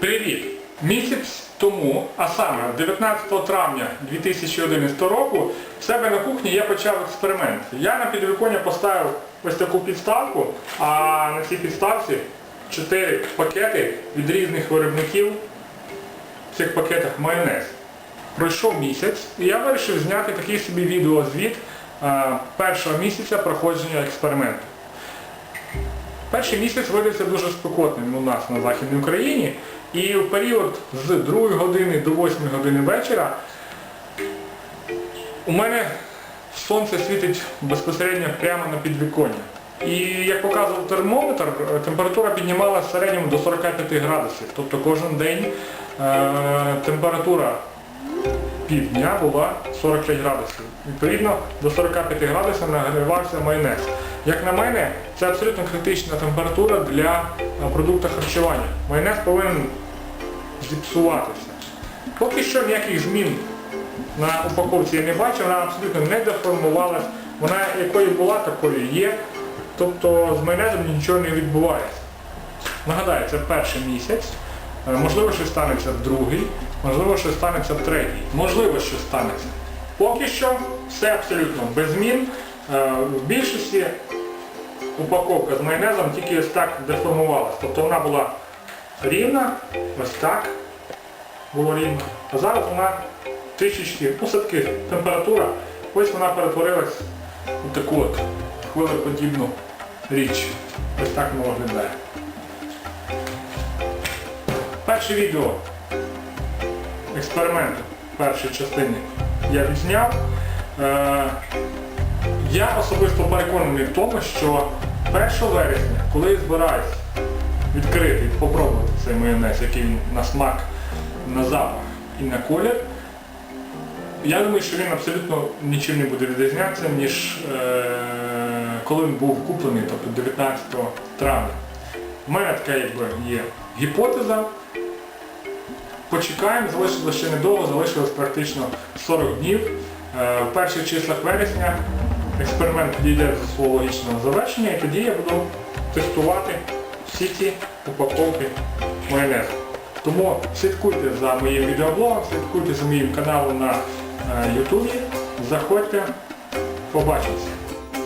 Привіт! Місяць тому, а саме 19 травня 2011 року, в себе на кухні я почав експеримент. Я на підвіконня поставив ось таку підставку, а на цій підставці 4 пакети від різних виробників. В цих пакетах майонез. Пройшов місяць і я вирішив зняти такий собі відеозвіт е, першого місяця проходження експерименту. Перший місяць видався дуже спекотним у нас на Західній Україні. І в період з 2 години до 8 години вечора у мене сонце світить безпосередньо прямо на підвіконня. І як показував термометр, температура піднімалася в середньому до 45 градусів. Тобто кожен день е, температура півдня була 45 градусів. Відповідно, до 45 градусів нагрівався майонез. Як на мене, це абсолютно критична температура для е, продукту харчування. Майонез повинен зіпсуватися. Поки що ніяких змін на упаковці я не бачив, вона абсолютно не деформувалась. Вона якою була, такою є. Тобто з майонезом нічого не відбувається. Нагадаю, це перший місяць. Е, Можливо, що станеться другий, можливо, що станеться третій. Можливо, що станеться. Поки що все абсолютно без змін. Е, В більшості упаковка з майонезом тільки ось так деформувалася. Тобто вона була рівна, ось так було рівно. А зараз вона трішечки, ну все-таки температура, ось вона перетворилась у таку от хвилеподібну річ. Ось так воно виглядає. Перше відео експерименту першої частини я відзняв. Е, я особисто переконаний в тому, що 1 вересня, коли я збираюсь відкрити попробувати цей майонез, який на смак, на запах і на колір, я думаю, що він абсолютно нічим не буде відрізнятися, ніж е, коли він був куплений, тобто 19 травня. У мене така якби є гіпотеза. Почекаємо, залишилося ще недовго, залишилось практично 40 днів. Е, В перших числах вересня експеримент дійде до свого логічного завершення і тоді я буду тестувати всі ці упаковки майонезу. Тому слідкуйте за моїм відеоблогом, слідкуйте за моїм каналом на е, Ютубі, заходьте, побачимося.